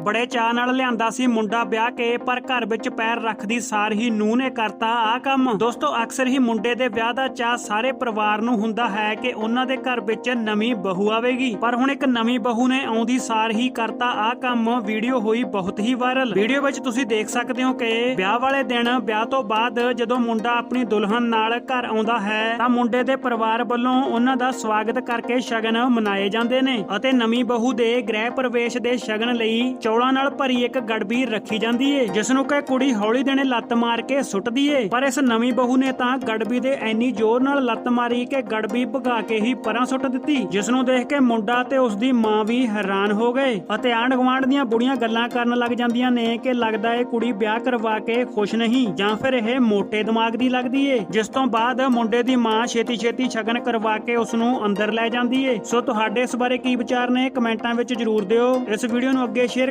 ਬੜੇ ਚਾਅ ਨਾਲ ਲਿਆਂਦਾ ਸੀ ਮੁੰਡਾ ਵਿਆਹ ਕੇ, ਪਰ ਘਰ ਵਿੱਚ ਪੈਰ ਰੱਖਦੀ ਸਾਰ ਹੀ ਨੂੰਹ ਨੇ ਕਰਤਾ ਆ ਕੰਮ। ਦੋਸਤੋ, ਅਕਸਰ ਹੀ ਮੁੰਡੇ ਦੇ ਵਿਆਹ ਦਾ ਚਾਅ ਸਾਰੇ ਪਰਿਵਾਰ ਨੂੰ ਹੁੰਦਾ ਹੈ ਕਿ ਉਹਨਾਂ ਦੇ ਘਰ ਵਿੱਚ ਨਵੀਂ ਬਹੂ ਆਵੇਗੀ। ਪਰ ਹੁਣ ਇੱਕ ਨਵੀਂ ਬਹੂ ਨੇ ਆਉਂਦੀ ਸਾਰ ਹੀ ਕਰਤਾ ਆ ਕੰਮ। ਵੀਡੀਓ ਹੋਈ ਬਹੁਤ ਹੀ ਵਾਇਰਲ। ਵੀਡੀਓ ਵਿੱਚ ਤੁਸੀਂ ਦੇਖ ਸਕਦੇ ਹੋ ਕਿ ਵਿਆਹ ਵਾਲੇ ਦਿਨ, ਵਿਆਹ ਤੋਂ ਬਾਅਦ ਜਦੋਂ ਮੁੰਡਾ ਆਪਣੀ ਦੁਲਹਨ ਨਾਲ ਘਰ ਆਉਂਦਾ ਹੈ, ਤਾਂ ਮੁੰਡੇ ਦੇ ਪਰਿਵਾਰ ਵੱਲੋਂ ਉਹਨਾਂ ਦਾ ਸਵਾਗਤ ਕਰਕੇ ਸ਼ਗਨ ਮਨਾਏ ਜਾਂਦੇ ਨੇ ਅਤੇ ਨਵੀਂ ਬਹੂ ਦੇ ਗ੍ਰਹਿ ਪ੍ਰਵੇਸ਼ ਦੇ ਸ਼ਗਨ ਲਈ ਚੌਲਾਂ ਨਾਲ ਭਰੀ ਇੱਕ ਗੜਬੀ ਰੱਖੀ ਜਾਂਦੀ ਏ, ਜਿਸ ਨੂੰ ਕਿ ਕੁੜੀ ਹੌਲੀ ਦੇਣੇ ਲੱਤ ਮਾਰ ਕੇ ਸੁੱਟਦੀ ਏ। ਪਰ ਇਸ ਨਵੀਂ ਬਹੂ ਨੇ ਤਾਂ ਗੜਬੀ ਦੇ ਐਨੀ ਜ਼ੋਰ ਨਾਲ ਲੱਤ ਮਾਰੀ ਕਿ ਗੜਬੀ ਭਗਾ ਕੇ ਹੀ ਪਰਾਂ ਸੁੱਟ ਦਿੱਤੀ, ਜਿਸ ਨੂੰ ਦੇਖ ਕੇ ਮੁੰਡਾ ਤੇ ਉਸ ਦੀ ਮਾਂ ਵੀ ਹੈਰਾਨ ਹੋ ਗਏ। ਅਤੇ ਆਂਢ ਗੁਆਂਢ ਦੀਆਂ ਬੁੜੀਆਂ ਗੱਲਾਂ ਕਰਨ ਲੱਗ ਜਾਂਦੀਆਂ ਨੇ ਕਿ ਲੱਗਦਾ ਏ ਕੁੜੀ ਵਿਆਹ ਕਰਵਾ ਕੇ ਖੁਸ਼ ਨਹੀਂ, ਜਾਂ ਫਿਰ ਇਹ ਮੋਟੇ ਦਿਮਾਗ ਦੀ ਲੱਗਦੀ ਏ, ਜਿਸ ਤੋਂ ਬਾਅਦ ਮੁੰਡੇ ਦੀ ਮਾਂ ਛੇਤੀ ਛੇਤੀ ਸ਼ਗਨ ਕਰਵਾ ਕੇ ਉਸ ਨੂੰ ਅੰਦਰ ਲੈ ਜਾਂਦੀ ਏ। ਸੋ ਤੁਹਾਡੇ ਇਸ ਬਾਰੇ ਕੀ ਵਿਚਾਰ ਨੇ, ਕਮੈਂਟਾਂ ਵਿੱਚ ਜਰੂਰ ਦਿਓ। ਇਸ ਵੀਡੀਓ ਨੂੰ ਅੱਗੇ ਸ਼ੇਅਰ